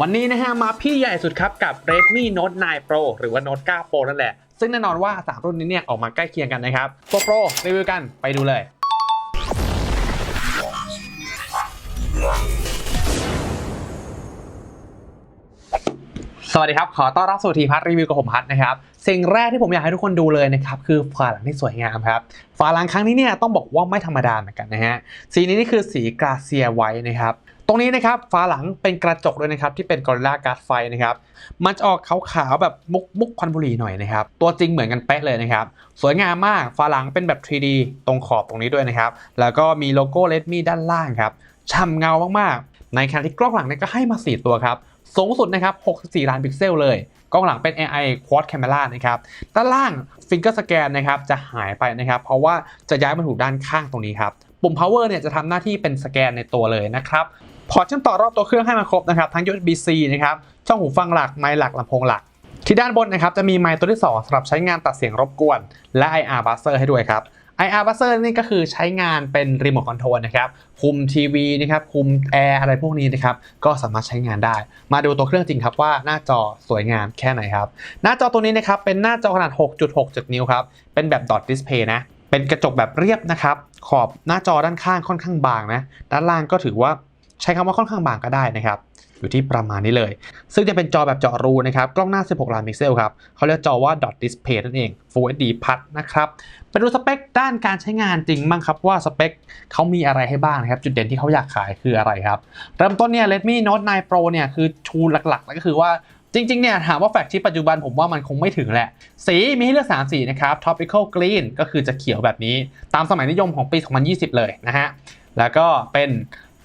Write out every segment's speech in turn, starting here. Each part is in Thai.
วันนี้นะฮะมาพี่ใหญ่สุดครับกับ Redmi Note 9 Pro หรือว่า Note 9 Pro นั่นแหละ ซึ่งแน่นอนว่า 3 รุ่นนี้เนี่ยออกมาใกล้เคียงกันนะครับตัว Pro รีวิวกันไปดูเลยสวัสดีครับ ขอต้อนรับสู่ทีพัทรีวิวกับผมพัทนะครับ สิ่งแรกที่ผมอยากให้ทุกคนดูเลยนะครับ คือฝาหลังที่สวยงามครับ ฝาหลังครั้งนี้เนี่ยต้องบอกว่าไม่ธรรมดาเหมือนกันนะฮะ สีนี้นี่คือสีกราเซียไว้นะครับ ตรงนี้นะครับฝาหลังเป็นกระจกด้วยนะครับที่เป็นกอริลลาการ์ดไฟนะครับมันจะออกขาวๆแบบมุกมุกควันบุหรี่หน่อยนะครับตัวจริงเหมือนกันเป๊ะเลยนะครับสวยงามมากฝาหลังเป็นแบบ 3D ตรงขอบตรงนี้ด้วยนะครับแล้วก็มีโลโก้ Redmi ด้านล่างครับฉ่ำเงามากๆ ในขณะที่กล้องหลังเนี่ยก็ให้มา 4 ตัวครับสูงสุดนะครับ 64 ล้านพิกเซลเลย กล้องหลังเป็น AI Quad Camera นะครับ ด้านล่าง Finger Scan นะครับ จะหายไปนะครับ เพราะว่าจะย้ายมาถูกด้านข้างตรงนี้ครับ ปุ่ม power เนี่ยจะทำหน้าที่เป็นสแกนในตัวเลยนะครับ พอร์ตเชื่อมต่อรอบตัวเครื่องให้มาครบนะครับทั้ง USB-C นะครับช่องหูฟังหลักไมค์หลักลำโพงหลัก ที่ด้านบนนะครับจะมีไมค์ตัวที่2สำหรับใช้งานตัดเสียงรบกวน และ IR buzzer ให้ด้วยครับ IR buzzer นี่ก็คือใช้งานเป็นรีโมทคอนโทรลนะครับคุมทีวีนะครับคุมแอร์อะไรพวกนี้นะครับก็สามารถใช้งานได้ มาดูตัวเครื่องจริงครับว่าหน้าจอสวยงามแค่ไหนครับ หน้าจอตัวนี้นะครับเป็นหน้าจอขนาด 6.67นิ้วครับเป็นแบบ dot display นะเป็นกระจกแบบเรียบนะครับขอบหน้าจอด้านข้างค่อนข้างบางนะด้านล่างก็ถือว่า ใช้คำว่าค่อนข้างบางก็ได้นะครับ อยู่ที่ประมาณนี้เลย ซึ่งจะเป็นจอแบบเจาะรูนะครับ กล้องหน้า 16 ล้านพิกเซลครับเขาเรียกจอว่า dot display นั่นเอง Full HD Plus นะครับไปดูสเปคด้านการใช้งานจริงบ้างครับว่าสเปคเขามีอะไรให้บ้างนะครับ จุดเด่นที่เขาอยากขายคืออะไรครับ เริ่มต้นเนี่ย Redmi Note 9 Pro เนี่ยคือชูหลักๆแล้วก็คือว่าจริงๆ เนี่ยถามว่าแฟลกชิปปัจจุบันผมว่ามันคงไม่ถึงแหละ สีมีให้เลือก 3 สีนะครับ Tropical Green ก็คือจะเขียวแบบนี้ ตามสมัยนิยมของปี 2020 เลยนะฮะ แล้วก็เป็น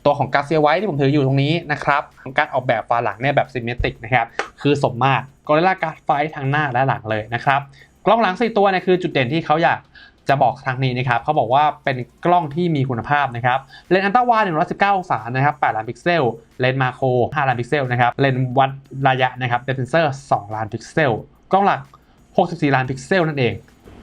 ตัวของกาเซียไว้ที่ผมถืออยู่ตรงนี้นะครับการออกแบบฝาหลังเนี่ยแบบซิมเมตริกนะครับคือสมมาตรกอริลลาการ์ดไฟทางหน้าและหลังเลยนะครับกล้องหลัง4ตัวเนี่ยคือจุดเด่นที่เขาอยากจะบอกทางนี้นะครับเขาบอกว่าเป็นกล้องที่มีคุณภาพนะครับเลนส์อัลตร้าวด์119องศานะครับ8ล้านพิกเซล เลนส์มาโคร5ล้านพิกเซลนะครับเลนส์วัดระยะนะครับเป็นเซนเซอร์2ล้านพิกเซล กล้องหลัก 64 ล้านพิกเซลนั่นเอง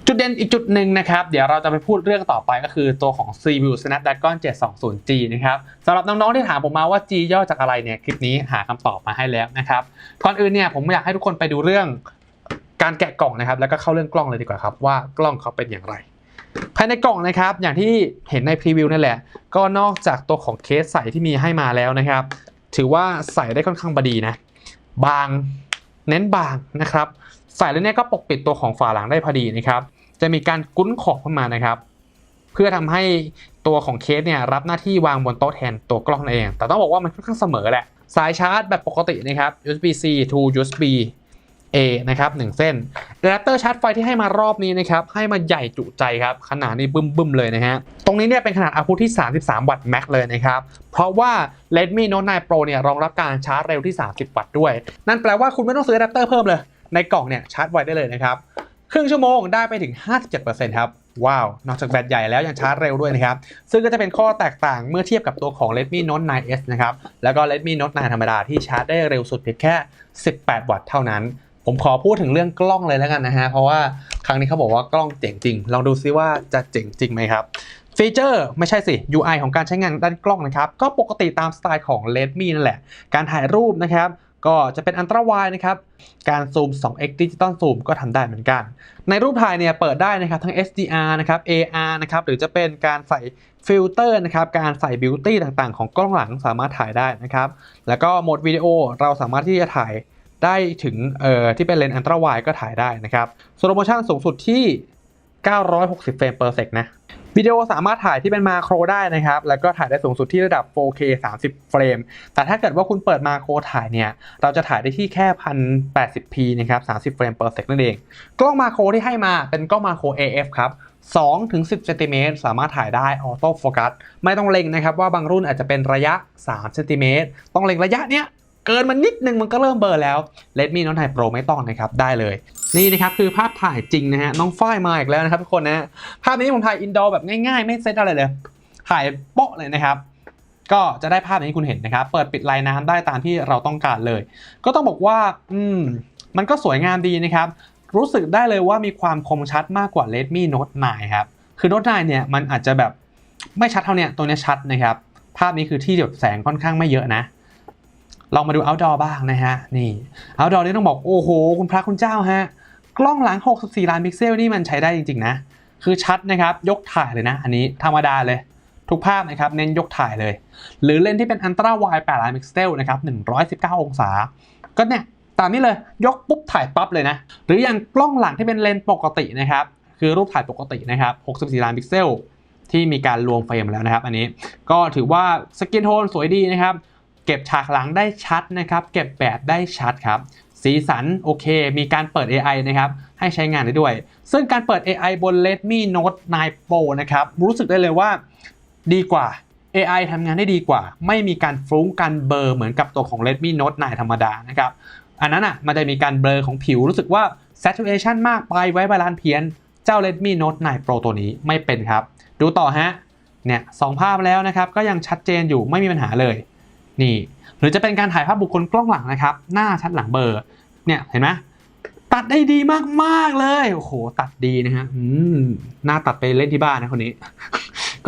จุดเด่นอีกจุดหนึ่งนะครับ เดี๋ยวเราจะไปพูดเรื่องต่อไปก็คือตัวของ CPU Snapdragon 720G นะครับสำหรับน้อง ๆ ที่ถามผมมาว่า G ย่อจากอะไรเนี่ย คลิปนี้หาคำตอบมาให้แล้วนะครับ ก่อนอื่นเนี่ยผมอยากให้ทุกคนไปดูเรื่องการแกะกล่องนะครับ แล้วก็เข้าเรื่องกล้องเลยดีกว่าครับ ว่ากล้องเขาเป็นอย่างไร ภายในกล่องนะครับ อย่างที่เห็นในพรีวิวนั่นแหละ ก็นอกจากตัวของเคสใส่ที่มีให้มาแล้วนะครับ ถือว่าใส่ได้ค่อนข้างบดีนะ บาง เน้นบางนะครับใส่แล้วเนี่ยก็ปกปิดตัวของฝาหลังได้พอดีนะครับ จะมีการกุ้นขอบขึ้นมานะครับ เพื่อทำให้ตัวของเคสเนี่ยรับหน้าที่วางบนโต๊ะแทนตัวกล้องนั่นเอง แต่ต้องบอกว่ามันค่อนข้างเสมอแหละ สายชาร์จแบบปกตินะครับ USB-C to USB A นะครับ1เส้นอะแดปเตอร์ชาร์จไฟที่ให้มารอบนี้นะครับ ให้มาใหญ่จุใจครับ ขนาดนี้บึ้มๆเลยนะฮะ ตรงนี้เนี่ยเป็นขนาดอาพุที่ 33 วัตต์แม็กเลยนะครับ เพราะว่า Redmi Note 9 Pro เนี่ยรองรับการชาร์จเร็วที่ 30 วัตต์ด้วย นั่นแปลว่าคุณไม่ต้องซื้ออะแดปเตอร์เพิ่มเลย ในกล่องเนี่ยชาร์จไวได้เลยนะครับ รึ่งชั่วโมงได้ไปถึง 57%ครับ ว้าว นอกจากแบตใหญ่แล้วยังชาร์จเร็วด้วยนะครับ ซึ่งก็จะเป็นข้อแตกต่างเมื่อเทียบกับตัวของ Redmi Note 9s นะครับ แล้วก็ Redmi Note 9 ธรรมดาที่ชาร์จได้เร็วสุดเพียงแค่ 18 วัตต์เท่านั้น ผมขอพูดถึงเรื่องกล้องเลยแล้วกันนะฮะ เพราะว่าครั้งนี้เขาบอกว่ากล้องเจ๋งจริง ลองดูซิว่าจะเจ๋งจริงไหมครับฟีเจอร์ไม่ใช่สิ UI ของการใช้งานด้านกล้องนะครับ ก็ปกติตามสไตล์ของ Redmi นั่นแหละ การถ่ายรูปนะครับ ก็จะเป็นอันตราวายนะครับ การซูม 2x ดิจิตอลซูมก็ทำได้เหมือนกัน ในรูปถ่ายเนี่ยเปิดได้นะครับทั้ง SDR นะครับ AR นะครับ หรือจะเป็นการใส่ฟิลเตอร์นะครับ การใส่บิวตี้ต่างๆ ของกล้องหลังสามารถถ่ายได้นะครับ แล้วก็โหมดวิดีโอเราสามารถที่จะถ่ายได้ถึงเอ่อที่เป็นเลนส์อันตราวายก็ถ่ายได้นะครับสโลโมชันสูงสุดที่ 960 เฟรม per sec นะ วิดีโอสามารถถ่ายที่เป็นมาโครได้นะครับ แล้วก็ถ่ายได้สูงสุดที่ระดับ 4K 30 เฟรม แต่ถ้าเกิดว่าคุณเปิดมาโครถ่ายเนี่ย เราจะถ่ายได้ที่แค่ 1080p นะครับ 30 เฟรม per sec นั่นเอง กล้องมาโครที่ให้มาเป็นกล้องมาโคร AF ครับ2ถึง10เซนติเมตรสามารถถ่ายได้ออโต้โฟกัสไม่ต้องเล็งนะครับว่าบางรุ่นอาจจะเป็นระยะ3เซนติเมตรต้องเล็งระยะเนี้ยเกินมันนิดนึงมันก็เริ่มเบลอแล้ว Redmi Note 9 Pro ไม่ต้องนะครับ ได้เลย นี่นะครับคือภาพถ่ายจริงนะฮะน้องฝ้ายมาอีกแล้วนะครับทุกคนนะภาพนี้ผมถ่ายอินดอร์แบบง่ายๆ ไม่เซตอะไรเลยถ่ายโป๊ะเลยนะครับ ก็จะได้ภาพอย่างที่คุณเห็นนะครับ เปิดปิดลายน้ำได้ตามที่เราต้องการเลย ก็ต้องบอกว่า อืม มันก็สวยงามดีนะครับ รู้สึกได้เลยว่ามีความคมชัดมากกว่า Redmi Note 9ครับ คือ Note 9เนี่ยมันอาจจะแบบไม่ชัดเท่าเนี้ยตัวนี้ชัดนะครับ ภาพนี้คือที่แบบแสงค่อนข้างไม่เยอะนะ ลองมาดู outdoor บ้างนะฮะ นี่ outdoor นี่ต้องบอก โอ้โห คุณพระคุณเจ้าฮะ กล้องหลัง 64 ล้านพิกเซลนี่มันใช้ได้จริง ๆ นะ คือชัดนะครับ ยกถ่ายเลยนะ อันนี้ธรรมดาเลย ทุกภาพนะครับ เน้นยกถ่ายเลย หรือเลนที่เป็นอันตราไวด์8ล้านพิกเซลนะครับ 119 องศา ก็เนี่ย ตามนี้เลย ยกปุ๊บถ่ายปั๊บเลยนะ หรืออย่างกล้องหลังที่เป็นเลนปกตินะครับ คือรูปถ่ายปกตินะครับ 64 ล้านพิกเซลที่มีการรวมเฟรมแล้วนะครับ อันนี้ ก็ถือว่าสกินโทนสวยดีนะครับ เก็บฉากหลังได้ชัดนะครับ เก็บแบบได้ชัดครับ สีสันโอเค มีการเปิด AI นะครับ ให้ใช้งานได้ด้วย ซึ่งการเปิด AI บน Redmi Note 9 Pro นะครับ รู้สึกได้เลยว่าดีกว่า AI ทำงานได้ดีกว่า ไม่มีการฟุ้งการเบลอเหมือนกับตัวของ Redmi Note 9 ธรรมดานะครับ อันนั้นอะมันจะมีการเบลอของผิวรู้สึกว่า saturation มากไปไว้บาลานซ์เพี้ยน เจ้า Redmi Note 9 Pro ตัวนี้ไม่เป็นครับ ดูต่อฮะ เนี่ยสองภาพแล้วนะครับ ก็ยังชัดเจนอยู่ไม่มีปัญหาเลย นี่หรือจะเป็นการถ่ายภาพบุคคลกล้องหลังนะครับ หน้าชัดหลังเบลอร์เนี่ยเห็นไหมตัดได้ดีมากๆเลยโอ้โหตัดดีนะฮะอืมหน้าตัดไปเล่นที่บ้านนะคนนี้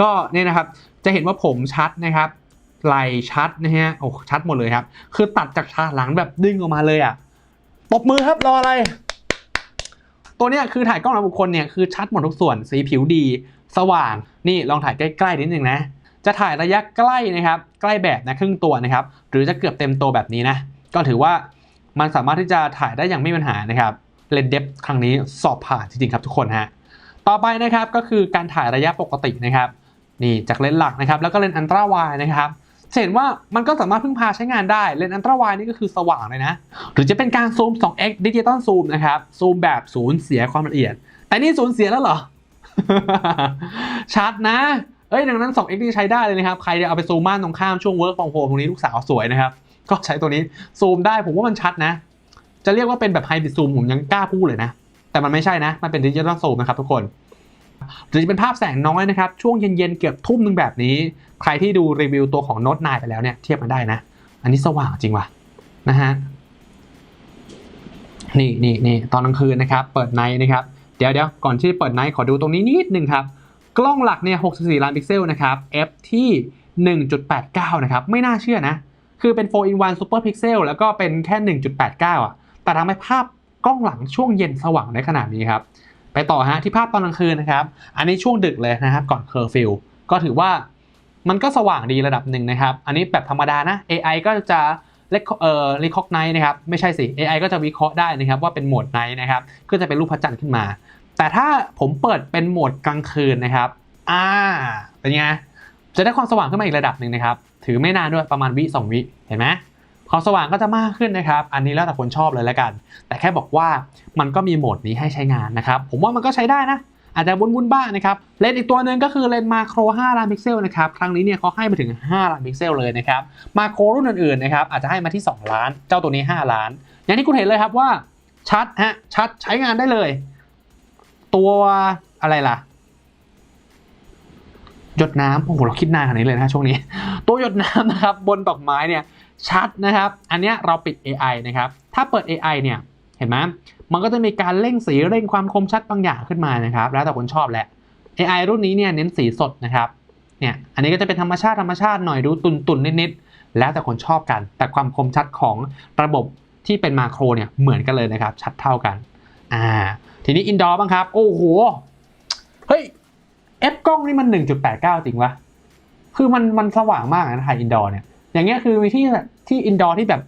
ก็เนี่ยนะครับจะเห็นว่าผมชัดนะครับไหลชัดนะฮะโอ้ชัดหมดเลยครับ คือตัดจากฉากหลังแบบดึงออกมาเลยอะปบมือครับรออะไร ตัวเนี้ยคือถ่ายกล้องหลังบุคคลเนี่ยคือชัดหมดทุกส่วนสีผิวดี สว่างนี่ลองถ่ายใกล้ๆนิดนึงนะ จะถ่ายระยะใกล้นะครับ ใกล้แบบนะครึ่งตัวนะครับ หรือจะเกือบเต็มตัวแบบนี้นะ ก็ถือว่ามันสามารถที่จะถ่ายได้อย่างไม่มีปัญหานะครับเลนเดฟครั้งนี้สอบผ่านจริงๆครับทุกคนฮะต่อไปนะครับก็คือการถ่ายระยะปกตินะครับนี่จากเลนส์หลักนะครับ แล้วก็เลนส์อันตราไวนะครับเห็นว่ามันก็สามารถพึ่งพาใช้งานได้เลนส์อันตราไวนี่ก็คือสว่างเลยนะ หรือจะเป็นการซูม 2x ดิจิตอลซูมนะครับซูมแบบศูนย์เสียความละเอียด แต่นี่ศูนย์เสียแล้วเหรอ ชัดนะ เอ้ยดังนั้น 2x นี่ใช้ได้เลยนะครับ ใครจะเอาไปซูมบ้านตรงข้ามช่วง work from home ตรงนี้ลูกสาวสวยนะครับ ก็ใช้ตัวนี้ซูมได้ผมว่ามันชัดนะ จะเรียกว่าเป็นแบบไฮบริดซูมผมยังกล้าพูดเลยนะ แต่มันไม่ใช่นะ มันเป็นดิจิตอลซูมนะครับทุกคนหรือจะเป็นภาพแสงน้อยนะครับ ช่วงเย็นๆเกือบทุ่มหนึงแบบนี้ ใครที่ดูรีวิวตัวของ Note 9ไปแล้วเนี่ยเทียบกันได้นะ อันนี้สว่างจริงว่ะนะฮะนี่นี่นี่ตอนกลางคืนนะครับ เปิดไนท์นะครับ เดี๋ยวเดี๋ยวก่อนที่เปิดไนท์ขอดูตรงนี้นิดนึงครับ กล้องหลักเนี่ย 64 ล้านพิกเซลนะครับ f ที่ 1.89 นะครับ ไม่น่าเชื่อนะ คือเป็น 4 in 1 super pixel แล้วก็เป็นแค่ 1.89 อะ แต่ทำให้ภาพกล้องหลังช่วงเย็นสว่างได้ขนาดนี้ครับ ไปต่อฮะที่ภาพตอนกลางคืนนะครับ อันนี้ช่วงดึกเลยนะครับ ก่อนเคอร์ฟิวก็ถือว่ามันก็สว่างดีระดับหนึ่งนะครับ อันนี้แบบธรรมดานะ AI ก็จะเล็กเอ่อ recognize นะครับ ไม่ใช่สิ AI ก็จะวิเคราะห์ได้นะครับ ว่าเป็นโหมดไนท์นะครับ ก็จะเป็นรูปพระจันทร์ขึ้นมา แต่ถ้าผมเปิดเป็นโหมดกลางคืนนะครับอ่าเป็นไงจะได้ความสว่างขึ้นมาอีกระดับหนึ่งนะครับ ถือไม่นานด้วยประมาณวิสองวิเห็นไหมความสว่างก็จะมากขึ้นนะครับ อันนี้แล้วแต่คนชอบเลยแล้วกัน แต่แค่บอกว่ามันก็มีโหมดนี้ให้ใช้งานนะครับ ผมว่ามันก็ใช้ได้นะ อาจจะวุ่นๆบ้างนะครับ เลนส์อีกตัวหนึ่งก็คือเลนส์มาโคร 5 ล้านพิกเซลนะครับ ครั้งนี้เนี่ยเขาให้มาถึง 5 ล้านพิกเซลเลยนะครับ มาโครรุ่นอื่นๆนะครับอาจจะให้มาที่ 2 ล้าน เจ้าตัวนี้ 5 ล้าน อย่างที่คุณเห็นเลยครับว่าชัดฮะ ชัดใช้งานได้เลย ตัวอะไรล่ะหยดน้ำโอ้โหเราคิดนานขนาดนี้เลยนะช่วงนี้ ตัวหยดน้ำนะครับ บนดอกไม้เนี่ยชัดนะครับ อันนี้เราปิด AI นะครับ ถ้าเปิด AI เนี่ยเห็นไหมมันก็จะมีการเร่งสีเร่งความคมชัดบางอย่างขึ้นมานะครับ แล้วแต่คนชอบแหละ AI รุ่นนี้เนี่ยเน้นสีสดนะครับเนี่ยอันนี้ก็จะเป็นธรรมชาติธรรมชาติหน่อยดูตุนตุนนิดๆแล้วแต่คนชอบกัน แต่ความคมชัดของระบบที่เป็นมาโครเนี่ยเหมือนกันเลยนะครับ ชัดเท่ากันอ่า ทีนี้อินดอร์บ้างครับ โอ้โห เฮ้ย F กล้องนี่มัน 1.89 จริงวะ คือมันมันสว่างมากนะถ่ายอินดอร์เนี่ย อย่างเงี้ยคือมีที่ที่อินดอร์ที่แบบ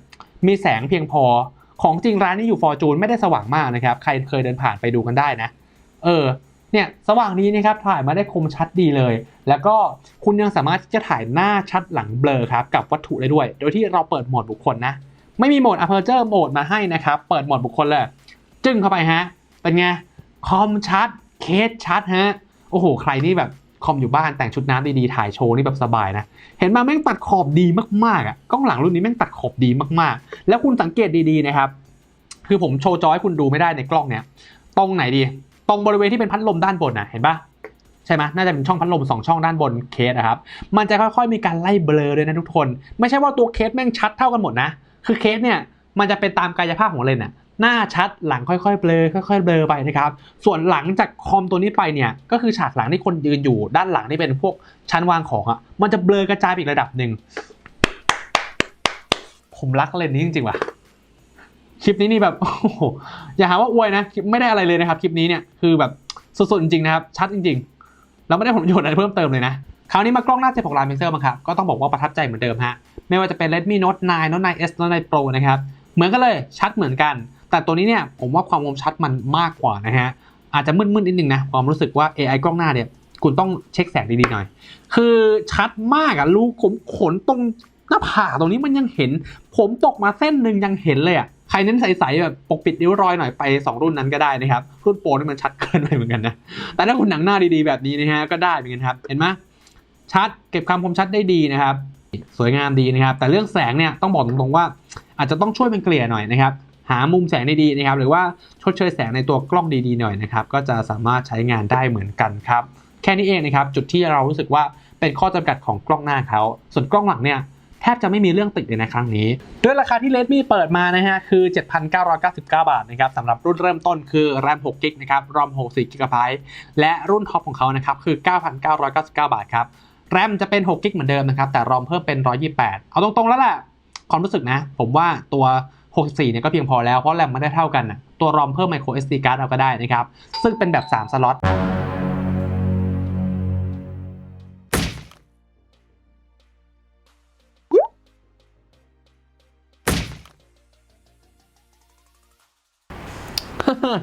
มีแสงเพียงพอ ของจริงร้านนี้อยู่ฟอร์จูนไม่ได้สว่างมากนะครับ ใครเคยเดินผ่านไปดูกันได้นะ เออ เนี่ยสว่างดีนะครับถ่ายมาได้คมชัดดีเลย แล้วก็คุณยังสามารถที่จะถ่ายหน้าชัดหลังเบลอครับกับวัตถุได้ด้วย โดยที่เราเปิดโหมดบุคคลนะ ไม่มีโหมดอ aperture โหมดมาให้นะครับ เปิดโหมดบุคคลเลย จึ้งเข้าไปฮะ เป็นไง คอมชัด เคสชัดฮะ โอ้โห ใครนี่แบบคอมอยู่บ้านแต่งชุดน้ำดีๆถ่ายโชว์นี่แบบสบายนะ เห็นมาแม่งตัดขอบดีมากๆอะกล้องหลังรุ่นนี้แม่งตัดขอบดีมากๆ แล้วคุณสังเกตดีๆนะครับ คือผมโชว์จอให้คุณดูไม่ได้ในกล้องเนี่ยตรงไหนดี ตรงบริเวณที่เป็นพัดลมด้านบนนะเห็นปะใช่ไหมน่าจะเป็นช่องพัดลมสองช่องด้านบนเคสนะครับ มันจะค่อยๆมีการไล่เบลอเลยนะทุกคน ไม่ใช่ว่าตัวเคสแม่งชัดเท่ากันหมดนะ คือเคสเนี่ยมันจะเป็นตามกายภาพของเลนส์อะ หน้าชัดหลังค่อยๆเบลอค่อยๆเบลอไปนะครับส่วนหลังจากคอมตัวนี้ไปเนี่ยก็คือฉากหลังที่คนยืนอยู่ ด้านหลังที่เป็นพวกชั้นวางของอะมันจะเบลอกระจายไปอีกระดับหนึ่งผมรักเลนส์นี้จริงๆว่ะคลิปนี้นี่แบบโอ้โหอย่าหาว่าอวยนะไม่ได้อะไรเลยนะครับคลิปนี้เนี่ยคือแบบสุดๆจริงๆนะครับชัดจริงๆแล้วไม่ได้ผลประโยชน์อะไรเพิ่มเติมเลยนะคราวนี้มากล้องหน้า16ล้านพิกเซลมั้งครับก็ต้องบอกว่าประทับใจเหมือนเดิมฮะไม่ว่าจะเป็น Redmi Note 9 Note 9s Note 9 Pro นะครับเหมือนกันเลยชัดเหมือนกัน แต่ตัวนี้เนี่ยผมว่าความคมชัดมันมากกว่านะฮะอาจจะมึนๆนิดนึงนะความรู้สึกว่า AI กล้องหน้าเนี่ยคุณต้องเช็คแสงดีๆหน่อย คือชัดมากอะรูขมขนตรงหน้าผากตรงนี้มันยังเห็น ผมตกมาเส้นหนึ่งยังเห็นเลยอะใครเน้นใสๆแบบปกปิดริ้วรอยหน่อยไป 2 รุ่นนั้นก็ได้นะครับ รุ่นโปรนี่มันชัดเกินไปเหมือนกันนะ แต่ถ้าคุณหนังหน้าดีๆแบบนี้นะฮะก็ได้เหมือนกันครับ เห็นไหมชัดเก็บความคมชัดได้ดีนะครับ สวยงามดีนะครับ แต่เรื่องแสงเนี่ยต้องบอกตรงๆว่า อาจจะต้องช่วยเป็นเกลี่ยหน่อยนะครับ หามุมแสงดีๆนะครับหรือว่าชดเชยแสงในตัวกล้องดีๆหน่อยนะครับก็จะสามารถใช้งานได้เหมือนกันครับแค่นี้เองนะครับจุดที่เรารู้สึกว่าเป็นข้อจำกัดของกล้องหน้าเขาส่วนกล้องหลังเนี่ยแทบจะไม่มีเรื่องติดเลยในครั้งนี้ ด้วยราคาที่ Redmi เปิดมานะฮะคือ 7,999 บาทนะครับสำหรับรุ่นเริ่มต้นคือ RAM 6 g b นะครับ ROM 64 GB และรุ่นท็อปของเขานะครับคือ 9,999 บาทครับ RAM จะเป็น 6 g b เหมือนเดิมนะครับแต่ ROM เพิ่มเป็น 128 เอาตรงๆแล้วแหละความรู้สึกนะ ผมว่าตัว 64เนี่ยก็เพียงพอแล้วเพราะ RAM ไม่ได้เท่ากันนะตัวรอมเพิ่ม micro SD card เอาก็ได้นะครับซึ่งเป็นแบบ 3 สล็อต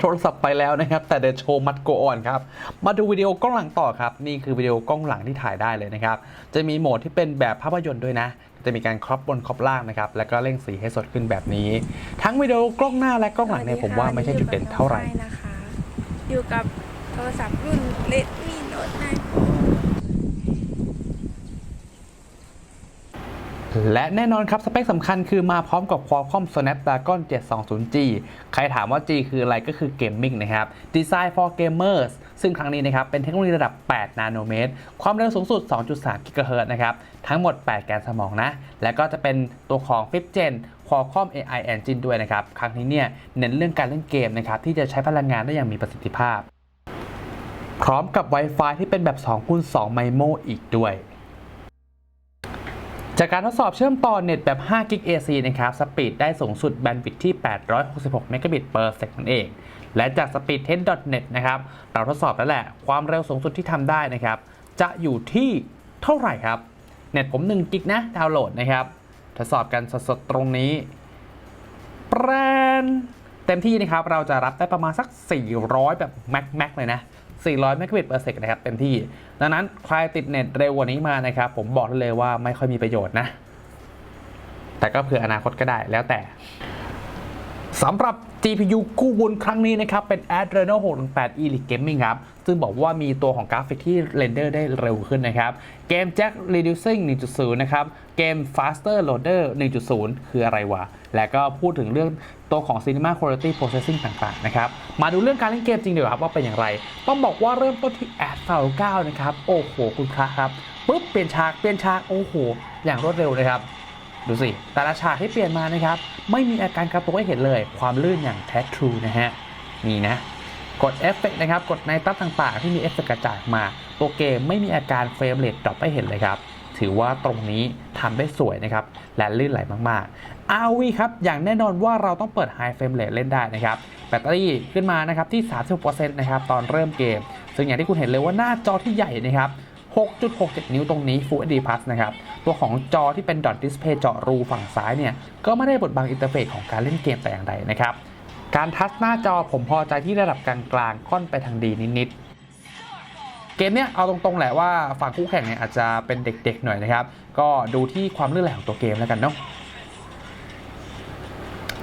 โทรศัพท์ไปแล้วนะครับ แต่เดี๋ยวโชว์มัดโกออนครับ มาดูวิดีโอกล้องหลังต่อครับ นี่คือวิดีโอกล้องหลังที่ถ่ายได้เลยนะครับ จะมีโหมดที่เป็นแบบภาพยนตร์ด้วยนะ จะมีการครอปบนครอปล่างนะครับ แล้วก็เร่งสีให้สดขึ้นแบบนี้ ทั้งวิดีโอกล้องหน้าและกล้องหลังเนี่ยผมว่าไม่ใช่จุดเด่นเท่าไหร่นะคะอยู่กับโทรศัพท์รุ่นเล็ก Pro และแน่นอนครับ สเปคสำคัญคือมาพร้อมกับ Qualcomm Snapdragon 720G ใครถามว่า G คืออะไรก็คือ Gaming นะครับ Design for Gamers ซึ่งครั้งนี้นะครับ เป็นเทคโนโลยีระดับ 8 นาโนเมตร ความเร็วสูงสุด 2.3 GHz นะครับ ทั้งหมด 8 แกนสมองนะ และก็จะเป็นตัวของ 5th Gen Qualcomm AI Engine ด้วยนะครับ ครั้งนี้เนี่ยเน้นเรื่องการเล่นเกมนะครับที่จะใช้พลังงานได้อย่างมีประสิทธิภาพ พร้อมกับ Wi-Fi ที่เป็นแบบ2คูณ2 MIMO อีกด้วย จากการทดสอบเชื่อมต่อเน็ตแบบ5 g b AC นะครับ สปีดได้สูงสุดแบนด์วิดที่ 866 Mbit per sec นั่นเอง และจาก speedtest.net นะครับ เราทดสอบแล้วแหละ ความเร็วสูงสุดที่ทำได้นะครับ จะอยู่ที่เท่าไหร่ครับ เน็ตผม1กิกนะ ดาวน์โหลดนะครับ ทดสอบกันสดๆ ตรงนี้แปรนเต็มที่นะครับ เราจะรับได้ประมาณสัก 400 แบบแม็กแม็กเลยนะ 400 Mbit per sec นะครับเต็มที่ ดังนั้นใครติดเน็ตเร็วกว่านี้มานะครับ ผมบอกได้เลยว่าไม่ค่อยมีประโยชน์นะ แต่ก็เผื่ออนาคตก็ได้แล้วแต่ สำหรับ GPU กู้บุญครั้งนี้นะครับ เป็น Adreno 618 Elite Gaming ครับ ซึ่งบอกว่ามีตัวของกราฟิกที่เรนเดอร์ได้เร็วขึ้นนะครับ เกม Jack Reducing 1.0 นะครับ เกม Faster Loader 1.0 คืออะไรวะ และก็พูดถึงเรื่องตัวของ Cinema Quality Processing ต่าง ๆ นะครับ มาดูเรื่องการเล่นเกมจริงดีกว่าครับว่าเป็นอย่างไร ต้องบอกว่าเริ่มต้นที่ a d f a l 9 นะครับ โอ้โห คุณพระครับปุ๊บเปลี่ยนฉากเปลี่ยนฉากโอ้โห อย่างรวดเร็วนะครับ ดูสิ แต่ละฉากที่เปลี่ยนมานะครับ ไม่มีอาการกระตุกให้เห็นเลย ความลื่นอย่างแท้ทรูนะฮะ นี่นะ กดเอฟเฟกนะครับ กดในตับต่างๆ ที่มีเอฟเฟกกระจายออกมา ตัวเกมไม่มีอาการเฟรมเรทดรอปให้เห็นเลยครับ ถือว่าตรงนี้ทำได้สวยนะครับ และลื่นไหลมากๆ RV ครับ อย่างแน่นอนว่าเราต้องเปิด High Frame Rate เล่นได้นะครับ แบตเตอรี่ขึ้นมานะครับที่ 36%นะครับ ตอนเริ่มเกม ซึ่งอย่างที่คุณเห็นเลยว่าหน้าจอที่ใหญ่นะครับ6.67 นิ้วตรงนี้ Full HD Plus นะครับ ตัวของจอที่เป็น Dot Display เจาะรูฝั่งซ้ายเนี่ย ก็ไม่ได้บดบังอินเทอร์เฟซของการเล่นเกมแต่อย่างใดนะครับ การทัชหน้าจอผมพอใจที่ระดับกลางๆค่อนไปทางดีนิดๆเกมเนี้ยเอาตรงๆแหละว่าฝั่งคู่แข่งเนี่ยอาจจะเป็นเด็กๆหน่อยนะครับ ก็ดูที่ความลื่นไหลของตัวเกมแล้วกันเนาะ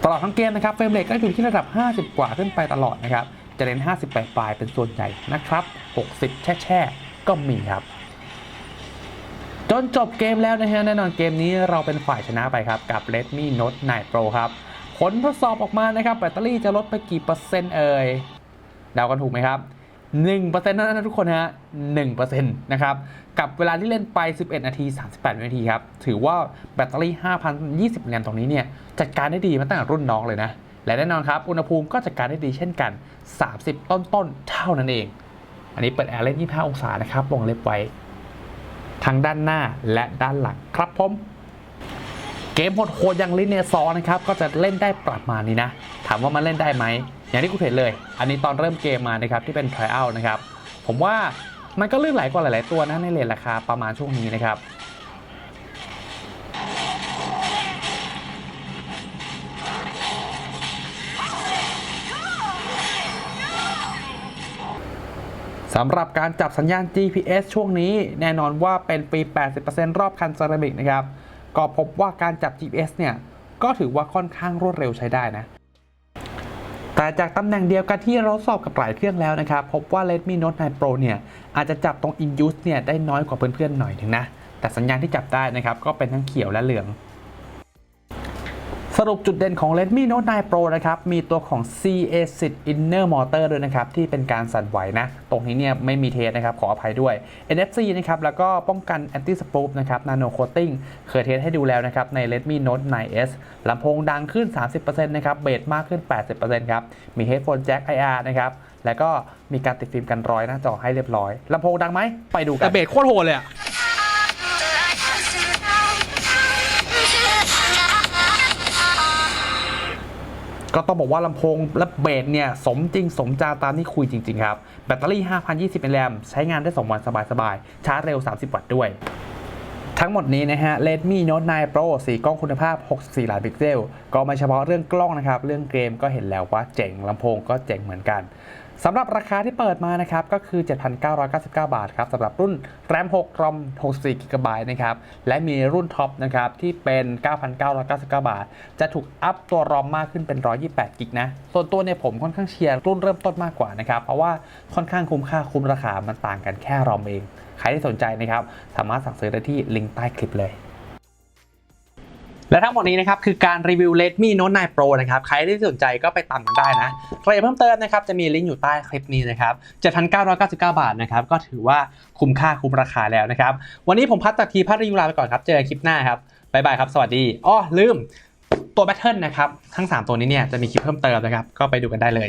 ตลอดทั้งเกมนะครับเฟรมเรทก็อยู่ที่ระดับ 50 กว่าขึ้นไปตลอดนะครับ จะเน้น 50ปลายๆเป็นส่วนใหญ่นะครับ 60 แช่ๆก็มีครับ จนจบเกมแล้วนะฮะแน่นอนเกมนี้เราเป็นฝ่ายชนะไปครับ กับ Redmi Note 9 Pro ครับ ผลทดสอบออกมานะครับ แบตเตอรี่จะลดไปกี่เปอร์เซ็นต์เอ่ยเดากันถูกไหมครับ1%นั่นนะทุกคนฮะ1%นะครับ กับเวลาที่เล่นไป 11 นาที 38 วินาทีครับ ถือว่าแบตเตอรี่ 5,020มิลลิแอมป์ตรงนี้เนี่ย จัดการได้ดีมาตั้งแต่รุ่นน้องเลยนะ และแน่นอนครับ อุณหภูมิก็จัดการได้ดีเช่นกัน 30 ต้นๆ เท่านั้นเอง อันนี้เปิดแอร์เล่น25 องศานะครับวงเล็บไว้ ทั้งด้านหน้าและด้านหลังครับผม เกมโหดๆอย่างลิเนซอนะครับ ก็จะเล่นได้ประมาณนี้นะ ถามว่ามันเล่นได้ไหม อย่างที่คุณเห็นเลย อันนี้ตอนเริ่มเกมมานะครับที่เป็นทริอัลนะครับ ผมว่ามันก็ลื่นไหลกว่าหลาย ๆ ตัวนะในเลนราคาประมาณช่วงนี้นะครับ สำหรับการจับสัญญาณ GPS ช่วงนี้แน่นอนว่าเป็นปี 80%รอบคันเซรามิกนะครับ ก็พบว่าการจับ GPS เนี่ยก็ถือว่าค่อนข้างรวดเร็วใช้ได้นะ แต่จากตำแหน่งเดียวกันที่เราสอบกับหลายเครื่องแล้วนะครับ พบว่า Redmi Note 9 Pro เนี่ยอาจจะจับตรง In Use เนี่ยได้น้อยกว่าเพื่อนๆหน่อยนึงนะ แต่สัญญาณที่จับได้นะครับก็เป็นทั้งเขียวและเหลือง สรุปจุดเด่นของ Redmi Note 9 Pro นะครับ มีตัวของ CA10 Inner Motor ด้วยนะครับ ที่เป็นการสั่นไหวนะ ตรงนี้เนี่ยไม่มีเทสนะครับ ขออภัยด้วย NFC นะครับ แล้วก็ป้องกัน Anti Spoof นะครับ Nano Coating เคยเทสให้ดูแล้วนะครับ ใน Redmi Note 9s ลำโพงดังขึ้น 30%นะครับ เบสมากขึ้น 80%ครับ มี Headphone Jack IR นะครับ แล้วก็มีการติดฟิล์มกันรอยหน้าจอให้เรียบร้อยลำโพงดังไหมไปดูกันแต่เบสโคตรโหดเลยอะ ก็ต้องบอกว่าลำโพงและเบสเนี่ยสมจริงสมจาตามที่คุยจริง ๆ ครับ แบตเตอรี่ 5,020มิลลิแอมใช้งานได้ 2 วันสบายๆชาร์จเร็ว 30 วัตต์ด้วยทั้งหมดนี้นะฮะ Redmi Note 9 Pro สีกล้องคุณภาพ 64 ล้านพิกเซล ก็ไม่เฉพาะเรื่องกล้องนะครับ เรื่องเกมก็เห็นแล้วว่าเจ๋งลำโพงก็เจ๋งเหมือนกัน สำหรับราคาที่เปิดมานะครับก็คือ 7,999 บาทครับสำหรับรุ่น RAM 6 ROM 64 GB นะครับและมีรุ่นท็อปนะครับที่เป็น 9,999 บาท จะถูกอัพตัว ROM มากขึ้นเป็น 128กิกนะส่วนตัวเนี่ยผมค่อนข้างเชียร์รุ่นเริ่มต้นมากกว่านะครับเพราะว่าค่อนข้างคุ้มค่าคุ้มราคามันต่างกันแค่ ROM เอง ใครที่สนใจนะครับสามารถสั่งซื้อได้ที่ลิงก์ใต้คลิปเลย และทั้งหมดนี้นะครับคือการรีวิว Redmi Note 9 Pro นะครับใครที่สนใจก็ไปตามกันได้นะรายละเอียดเพิ่มเติมนะครับจะมีลิงก์อยู่ใต้คลิปนี้นะครับ7,999 บาทนะครับก็ถือว่าคุ้มค่าคุ้มราคาแล้วนะครับวันนี้ผมพัดจากทีพัดรีวิวลาไปก่อนครับเจอกันคลิปหน้าครับบ๊ายบายครับสวัสดีอ้อลืมตัวแบทเทิลนะครับทั้ง 3 ตัวนี้เนี่ยจะมีคลิปเพิ่มเติมนะครับก็ไปดูกันได้เลย